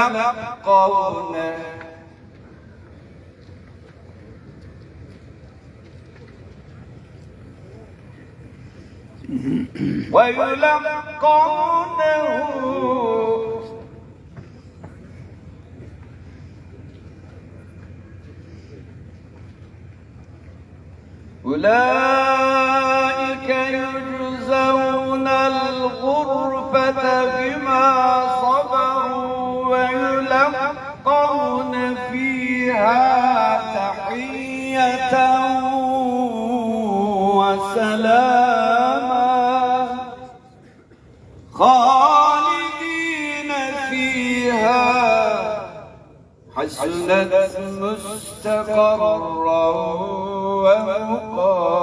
ويلقون ويلقونه أولئك وسلاما خالدين فيها. حسنت مستقرا ومقاما.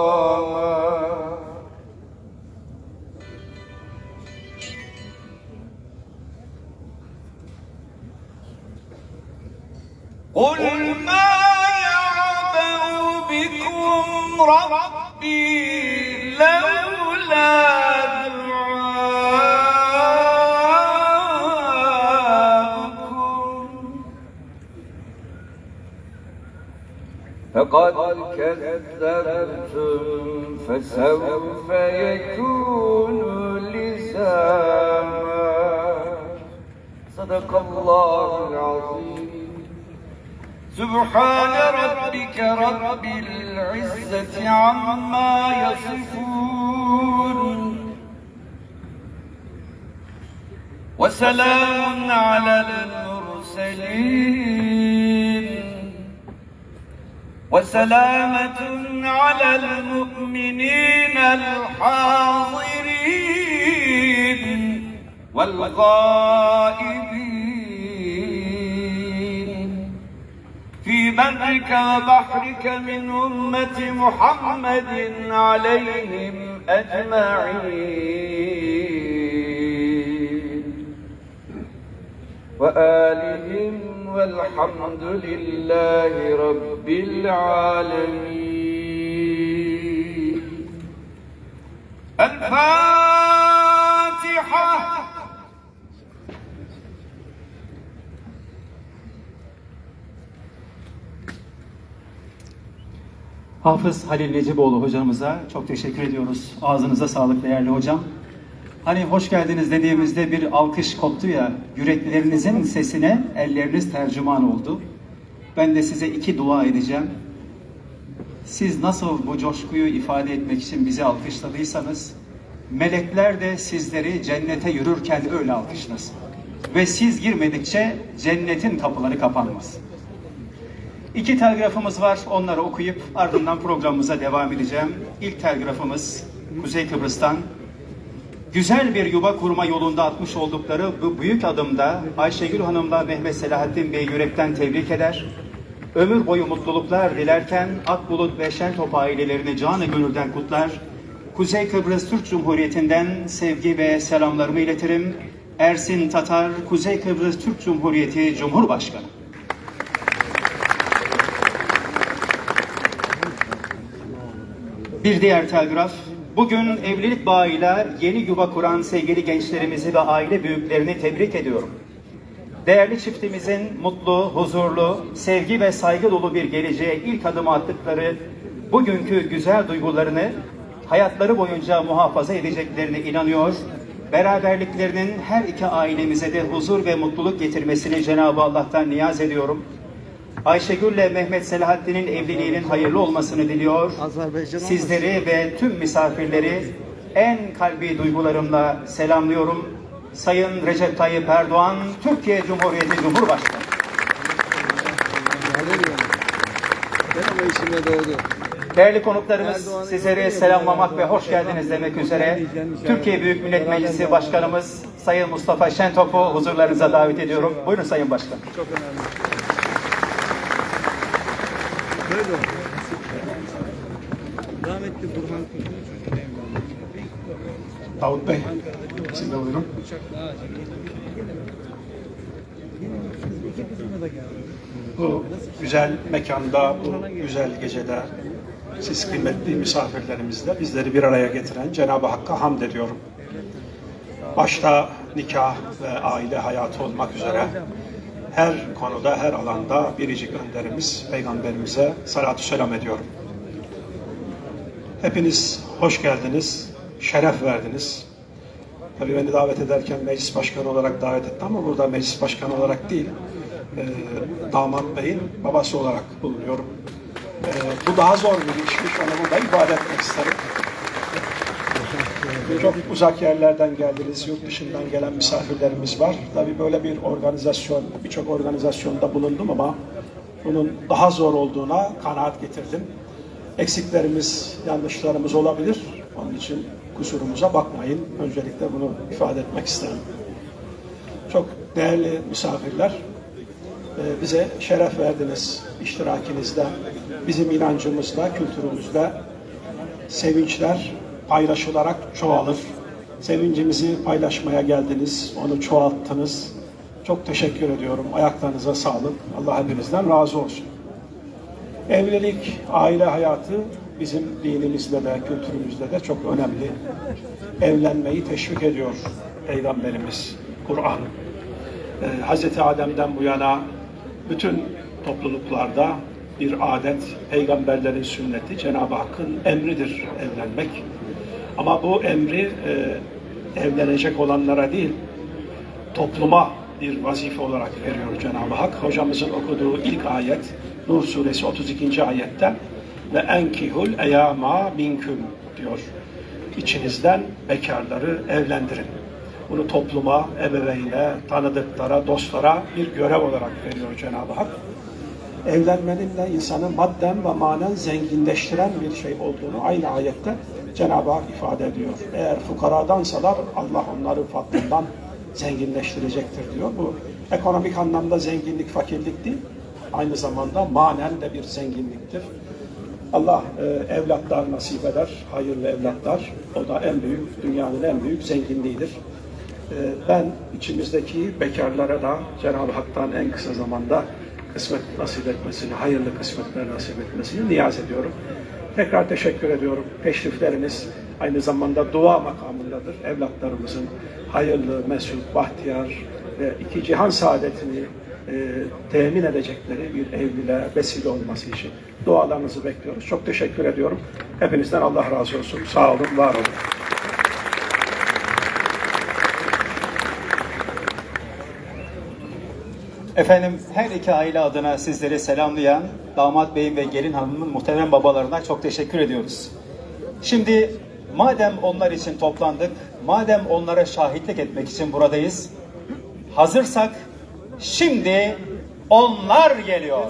قل ما يعبأ بكم دعاؤكم فقد كذبتم فسوف يكون لزاما صدق الله العظيم. سبحان ربك رب العزة عما يصفون. وسلام على المرسلين. وسلامة على المؤمنين الحاضرين والغائبين. برك وبحرك من أمة محمد عليهم أجمعين. وآلهم والحمد لله رب العالمين. الفاتحة Hafız Halil Neciboğlu hocamıza çok teşekkür ediyoruz. Ağzınıza sağlık değerli hocam. Hani hoş geldiniz dediğimizde bir alkış koptu ya, yüreklerinizin sesine elleriniz tercüman oldu. Ben de size iki dua edeceğim. Siz nasıl bu coşkuyu ifade etmek için bizi alkışladıysanız, melekler de sizleri cennete yürürken öyle alkışlasın. Ve siz girmedikçe cennetin kapıları kapanmaz. İki telgrafımız var. Onları okuyup ardından programımıza devam edeceğim. İlk telgrafımız Kuzey Kıbrıs'tan. Güzel bir yuva kurma yolunda atmış oldukları bu büyük adımda Ayşegül Hanım'la Mehmet Selahattin Bey yürekten tebrik eder. Ömür boyu mutluluklar dilerken Akbulut ve Şentop ailelerini canı gönülden kutlar. Kuzey Kıbrıs Türk Cumhuriyeti'nden sevgi ve selamlarımı iletirim. Ersin Tatar, Kuzey Kıbrıs Türk Cumhuriyeti Cumhurbaşkanı. Bir diğer telgraf. Bugün evlilik bağıyla yeni yuva kuran sevgili gençlerimizi ve aile büyüklerini tebrik ediyorum. Değerli çiftimizin mutlu, huzurlu, sevgi ve saygı dolu bir geleceğe ilk adımı attıkları bugünkü güzel duygularını hayatları boyunca muhafaza edeceklerine inanıyor. Beraberliklerinin her iki ailemize de huzur ve mutluluk getirmesini Cenab-ı Allah'tan niyaz ediyorum. Ayşegül ile Mehmet Selahattin'in evliliğinin hayırlı olmasını diliyor. Sizleri ve tüm misafirleri en kalbi duygularımla selamlıyorum. Sayın Recep Tayyip Erdoğan, Türkiye Cumhuriyeti Cumhurbaşkanı. Değerli konuklarımız, sizleri selamlamak ve hoş geldiniz demek üzere Türkiye Büyük Millet Meclisi Başkanımız Sayın Mustafa Şentop'u huzurlarınıza davet ediyorum. Buyurun Sayın Başkan. Çok önemli. Böyle oldu. Rahmetli Burhan Davut Bey, siz de buyurun. Bu güzel mekanda, bu güzel gecede siz kıymetli misafirlerimizle bizleri bir araya getiren Cenab-ı Hakk'a hamd ediyorum. Başta nikah ve aile hayatı olmak üzere her konuda, her alanda biricik önderimiz Peygamberimize salatü selam ediyorum. Hepiniz hoş geldiniz, şeref verdiniz. Tabii beni davet ederken meclis başkanı olarak davet etti ama burada meclis başkanı olarak değil, e, damat beyin babası olarak bulunuyorum. E, bu daha zor bir işmiş, onu burada ifade etmek isterim. Çok uzak yerlerden geldiniz, yurt dışından gelen misafirlerimiz var. Tabii böyle bir organizasyon, birçok organizasyonda bulundum ama bunun daha zor olduğuna kanaat getirdim. Eksiklerimiz, yanlışlarımız olabilir. Onun için kusurumuza bakmayın. Öncelikle bunu ifade etmek isterim. Çok değerli misafirler, e, bize şeref verdiniz iştirakinizle, bizim inancımızla, kültürümüzle. Sevinçler paylaşılarak çoğalır. Sevincimizi paylaşmaya geldiniz, onu çoğalttınız. Çok teşekkür ediyorum. Ayaklarınıza sağlık. Allah hepinizden razı olsun. Evlilik, aile hayatı bizim dinimizde de, kültürümüzde de çok önemli. Evlenmeyi teşvik ediyor Peygamberimiz, Kur'an. Ee, Hz. Adem'den bu yana bütün topluluklarda bir adet, peygamberlerin sünneti, Cenab-ı Hakk'ın emridir evlenmek. Ama bu emri e, evlenecek olanlara değil, topluma bir vazife olarak veriyor Cenab-ı Hak. Hocamızın okuduğu ilk ayet Nur suresi 32. ayette ve enkihul eyama minküm diyor. İçinizden bekarları evlendirin. Bunu topluma, ebeveyne, tanıdıklara, dostlara bir görev olarak veriyor Cenab-ı Hak. Evlenmenin de insanı madden ve manen zenginleştiren bir şey olduğunu aynı ayette Cenab-ı Hak ifade ediyor. Eğer fukaradansalar Allah onları fadlından zenginleştirecektir diyor. Bu ekonomik anlamda zenginlik, fakirlik değil. Aynı zamanda manen de bir zenginliktir. Allah e, evlatlar nasip eder, hayırlı evlatlar. O da en büyük, dünyanın en büyük zenginliğidir. E, ben içimizdeki bekarlara da Cenab-ı Hak'tan en kısa zamanda kısmet nasip etmesini, hayırlı kısmetler nasip etmesini niyaz ediyorum. Tekrar teşekkür ediyorum. Teşrifleriniz aynı zamanda dua makamındadır. Evlatlarımızın hayırlı, mesut, bahtiyar ve iki cihan saadetini e, temin edecekleri bir evliliğe vesile olması için dualarınızı bekliyoruz. Çok teşekkür ediyorum. Hepinizden Allah razı olsun. Sağ olun, var olun. Efendim her iki aile adına sizleri selamlayan damat beyin ve gelin hanımın muhterem babalarına çok teşekkür ediyoruz. Şimdi madem onlar için toplandık, madem onlara şahitlik etmek için buradayız, hazırsak şimdi onlar geliyor.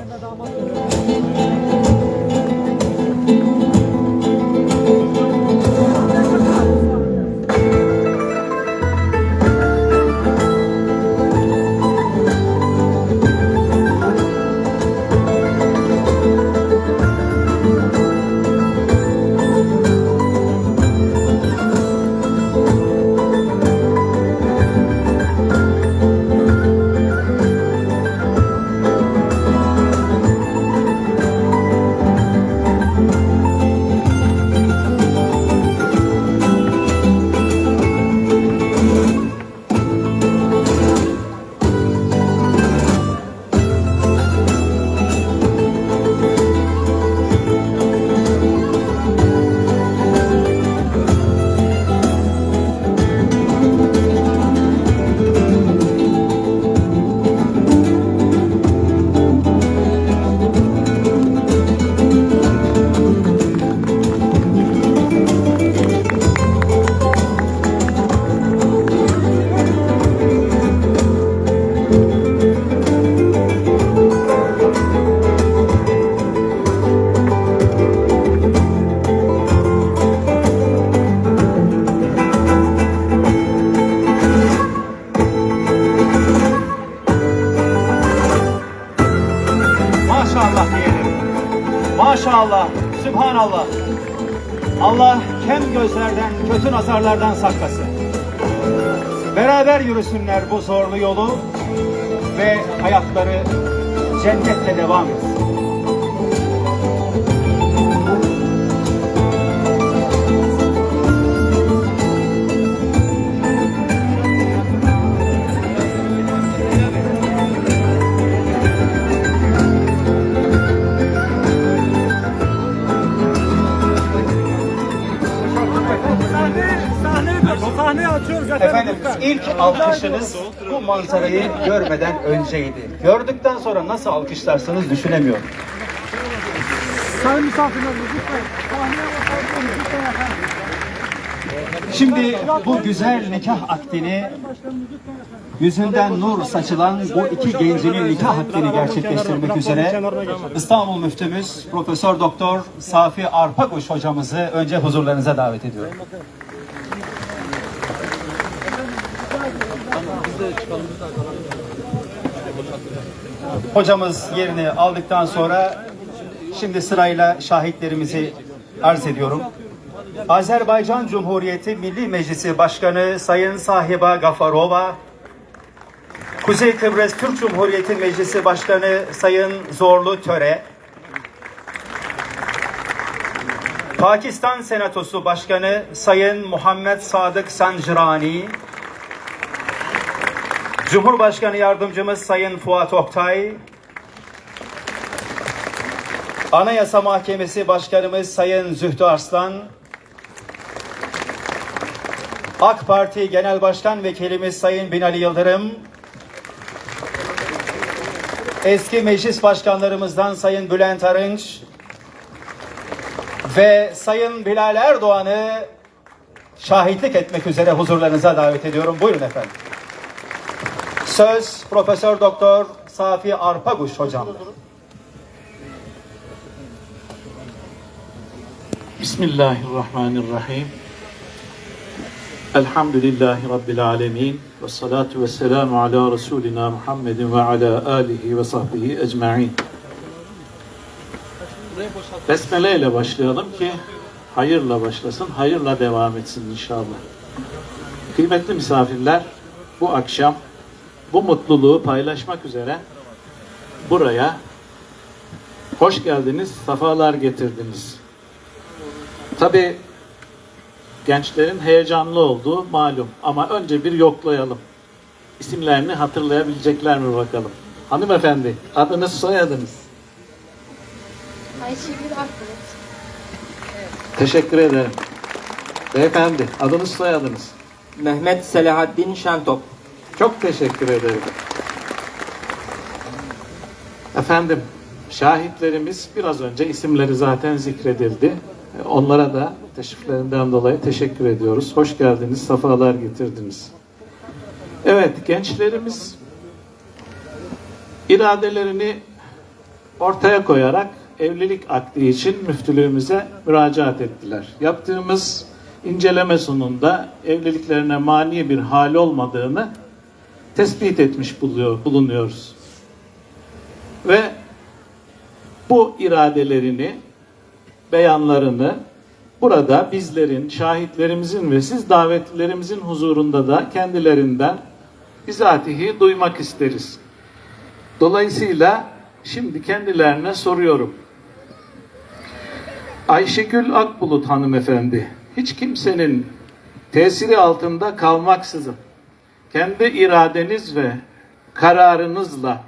Gözlerden, kötü nazarlardan saklasın. Beraber yürüsünler bu zorlu yolu ve hayatları cennetle devam etsin. Açıyoruz Efendim ilk alkışınız bu manzarayı görmeden önceydi. Gördükten sonra nasıl alkışlarsınız düşünemiyorum. Sayın misafirlerimiz lütfen. Sahneye bakabilirsiniz lütfen efendim. Şimdi bu güzel nikah akdini yüzünden nur saçılan bu iki gencinin nikah akdini gerçekleştirmek üzere İstanbul Müftümüz Profesör Doktor Safi Arpakuş hocamızı önce huzurlarınıza davet ediyorum. Hocamız yerini aldıktan sonra şimdi sırayla şahitlerimizi arz ediyorum. Azerbaycan Cumhuriyeti Milli Meclisi Başkanı Sayın Sahiba Gafarova, Kuzey Kıbrıs Türk Cumhuriyeti Meclisi Başkanı Sayın Zorlu Töre, Pakistan Senatosu Başkanı Sayın Muhammed Sadık Sancırani, Cumhurbaşkanı Yardımcımız Sayın Fuat Oktay, Anayasa Mahkemesi Başkanımız Sayın Zühtü Arslan, AK Parti Genel Başkan Vekilimiz Sayın Binali Yıldırım, eski meclis başkanlarımızdan Sayın Bülent Arınç ve Sayın Bilal Erdoğan'ı şahitlik etmek üzere huzurlarınıza davet ediyorum. Buyurun efendim. Söz Profesör Doktor Safi Arpaguş hocam. Bismillahirrahmanirrahim. Elhamdülillahi Rabbil alemin. Ve salatu ve selamu ala Resulina Muhammedin ve ala alihi ve sahbihi ecma'in. Besmele ile başlayalım ki hayırla başlasın, hayırla devam etsin inşallah. Kıymetli misafirler, bu akşam bu mutluluğu paylaşmak üzere buraya hoş geldiniz, safalar getirdiniz. Tabii gençlerin heyecanlı olduğu malum ama önce bir yoklayalım. İsimlerini hatırlayabilecekler mi bakalım? Hanımefendi, adınız soyadınız. Ayşegül Akbulut. Teşekkür ederim. Beyefendi, adınız soyadınız. Mehmet Selahaddin Şentop. Çok teşekkür ederim. Efendim, şahitlerimiz biraz önce isimleri zaten zikredildi. Onlara da teşriflerinden dolayı teşekkür ediyoruz. Hoş geldiniz, safalar getirdiniz. Evet, gençlerimiz iradelerini ortaya koyarak evlilik akdi için müftülüğümüze müracaat ettiler. Yaptığımız inceleme sonunda evliliklerine mani bir hal olmadığını tespit etmiş buluyor, bulunuyoruz. Ve bu iradelerini, beyanlarını burada bizlerin, şahitlerimizin ve siz davetlilerimizin huzurunda da kendilerinden bizatihi duymak isteriz. Dolayısıyla şimdi kendilerine soruyorum. Ayşegül Akbulut hanımefendi, hiç kimsenin tesiri altında kalmaksızın kendi iradeniz ve kararınızla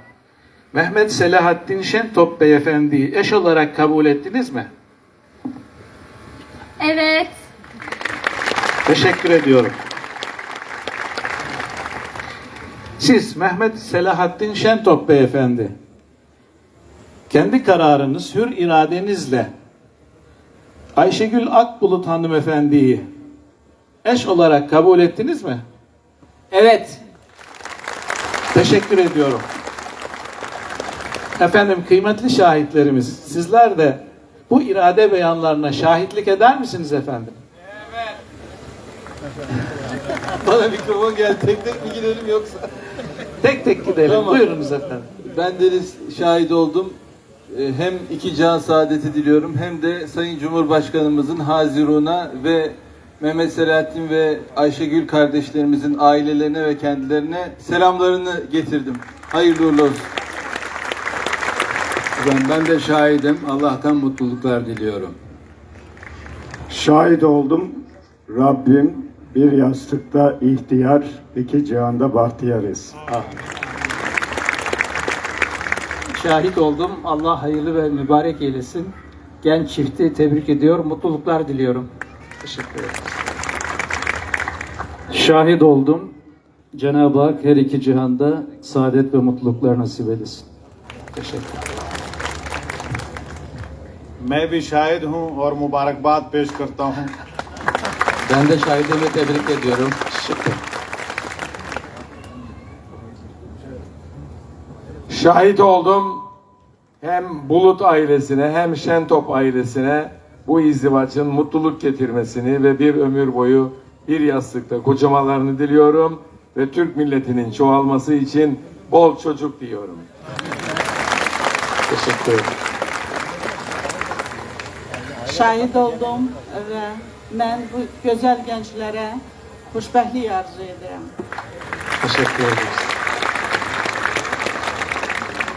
Mehmet Selahattin Şentop beyefendiyi eş olarak kabul ettiniz mi? Evet. Teşekkür ediyorum. Siz Mehmet Selahattin Şentop beyefendi kendi kararınız, hür iradenizle Ayşegül Akbulut hanımefendiyi eş olarak kabul ettiniz mi? Evet. Teşekkür ediyorum. Efendim kıymetli şahitlerimiz, sizler de bu irade beyanlarına şahitlik eder misiniz efendim? Evet. Bana mikrofon gel, tek tek mi gidelim yoksa? tek tek gidelim. Tamam. Buyurunuz efendim. Ben de şahit oldum. Ee, Hem iki can saadeti diliyorum hem de Sayın Cumhurbaşkanımızın Hazirun'a ve Mehmet Selahattin ve Ayşegül kardeşlerimizin ailelerine ve kendilerine selamlarını getirdim. Hayırlı uğurlu olsun. Ben, ben de şahidim. Allah'tan mutluluklar diliyorum. Şahit oldum. Rabbim bir yastıkta ihtiyar, iki cihanda bahtiyarız. Şahit oldum. Allah hayırlı ve mübarek eylesin. Genç çifti tebrik ediyor. Mutluluklar diliyorum. Teşekkür ederim. Şahit oldum. Cenab-ı Hak her iki cihanda saadet ve mutluluklar nasip etsin. Teşekkür मैं भी शाहिद हूँ और मुबारकबाद पेश करता हूँ Ben de şahidimi tebrik ediyorum. Şahit oldum hem Bulut ailesine hem Şentop ailesine bu izdivacın mutluluk getirmesini ve bir ömür boyu bir yastıkta kocamalarını diliyorum ve Türk milletinin çoğalması için bol çocuk diyorum. Teşekkür ederim. Şahit oldum ve ben bu güzel gençlere xoşbəxtlik arzu edirəm. Teşekkür ederiz.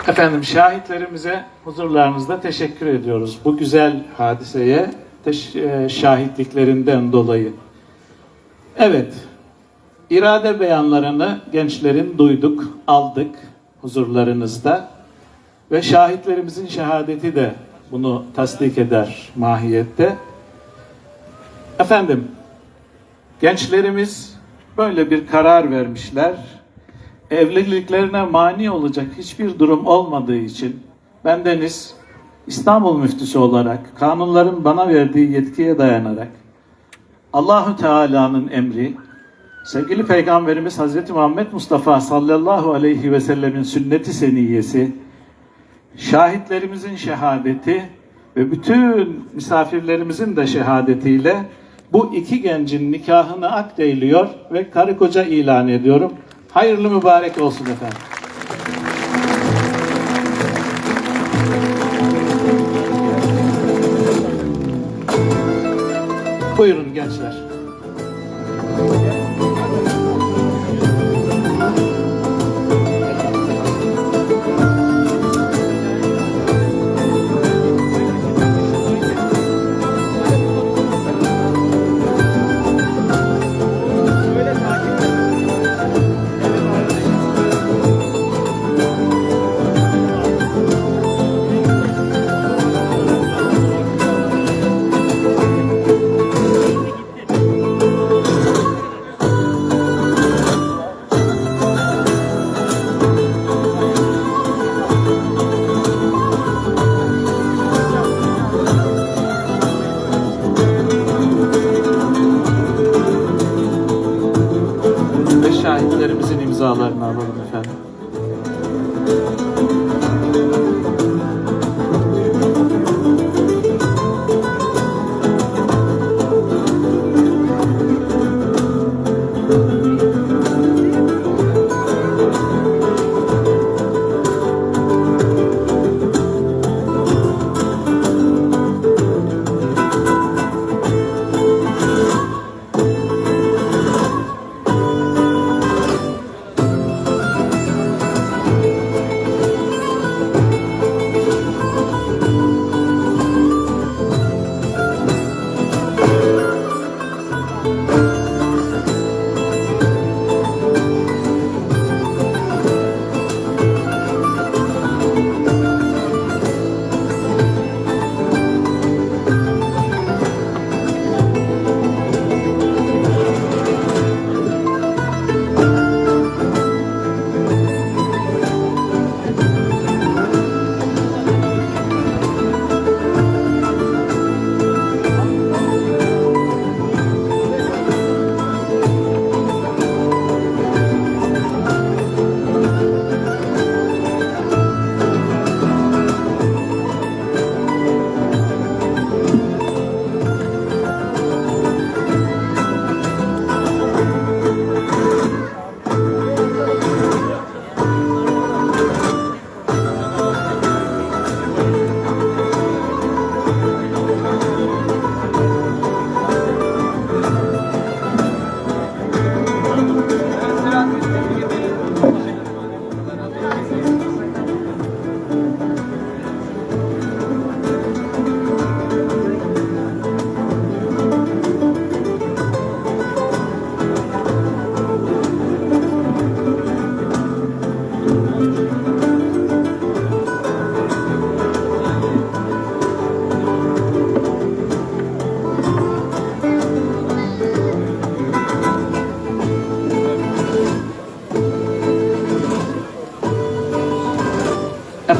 Efendim şahitlerimize huzurlarınızda teşekkür ediyoruz. Bu güzel hadiseye e, şahitliklerinden dolayı. Evet, irade beyanlarını gençlerin duyduk, aldık huzurlarınızda. Ve şahitlerimizin şehadeti de bunu tasdik eder mahiyette. Efendim, gençlerimiz böyle bir karar vermişler. Evliliklerine mani olacak hiçbir durum olmadığı için bendeniz İstanbul müftüsü olarak kanunların bana verdiği yetkiye dayanarak Allahü Teala'nın emri, sevgili Peygamberimiz Hazreti Muhammed Mustafa sallallahu aleyhi ve sellemin sünneti seniyyesi, şahitlerimizin şehadeti ve bütün misafirlerimizin de şehadetiyle bu iki gencin nikahını akdeyliyor ve karı koca ilan ediyorum. Hayırlı mübarek olsun efendim. Buyurun gençler.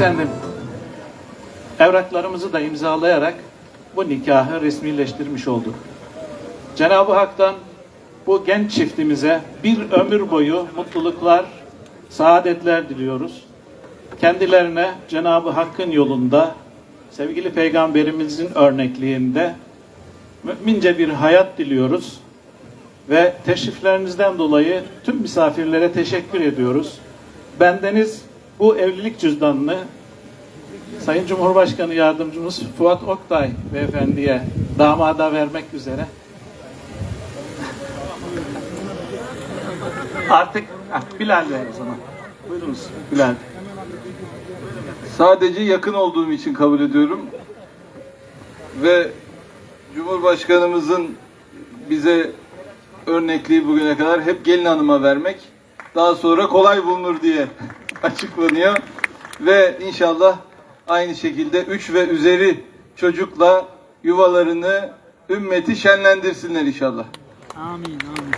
Efendim, evraklarımızı da imzalayarak bu nikahı resmileştirmiş olduk. Cenab-ı Hak'tan bu genç çiftimize bir ömür boyu mutluluklar, saadetler diliyoruz. Kendilerine Cenab-ı Hakk'ın yolunda, sevgili Peygamberimizin örnekliğinde mümince bir hayat diliyoruz. Ve teşriflerinizden dolayı tüm misafirlere teşekkür ediyoruz. Bendeniz bu evlilik cüzdanını Sayın Cumhurbaşkanı Yardımcımız Fuat Oktay Beyefendi'ye damada vermek üzere. Artık ah, Bilal Bey o zaman. Buyurunuz Bilal. Sadece yakın olduğum için kabul ediyorum. Ve Cumhurbaşkanımızın bize örnekliği bugüne kadar hep gelin hanıma vermek. Daha sonra kolay bulunur diye açıklanıyor. Ve inşallah aynı şekilde üç ve üzeri çocukla yuvalarını ümmeti şenlendirsinler inşallah. Amin amin.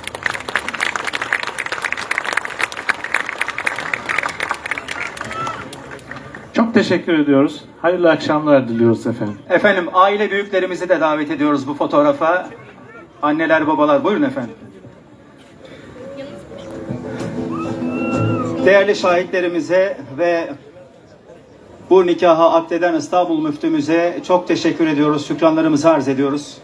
Çok teşekkür ediyoruz. Hayırlı akşamlar diliyoruz efendim. Efendim aile büyüklerimizi de davet ediyoruz bu fotoğrafa. Anneler babalar buyurun efendim. Değerli şahitlerimize ve bu nikahı akdeden İstanbul müftümüze çok teşekkür ediyoruz. Şükranlarımızı arz ediyoruz.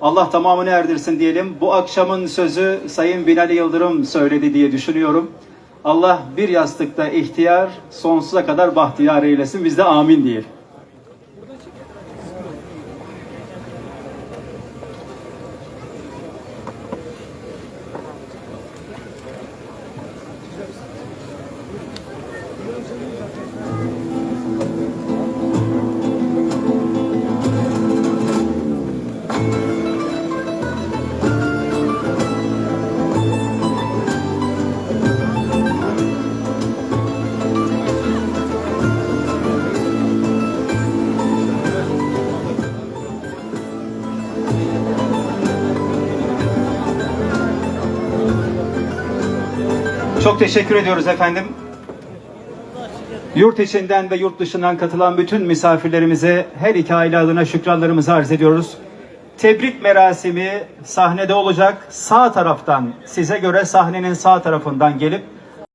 Allah tamamını erdirsin diyelim. Bu akşamın sözü Sayın Binali Yıldırım söyledi diye düşünüyorum. Allah bir yastıkta ihtiyar, sonsuza kadar bahtiyar eylesin. Biz de amin diyelim. Çok teşekkür ediyoruz efendim. Yurt içinden ve yurt dışından katılan bütün misafirlerimize her iki aile adına şükranlarımızı arz ediyoruz. Tebrik merasimi sahnede olacak. Sağ taraftan size göre sahnenin sağ tarafından gelip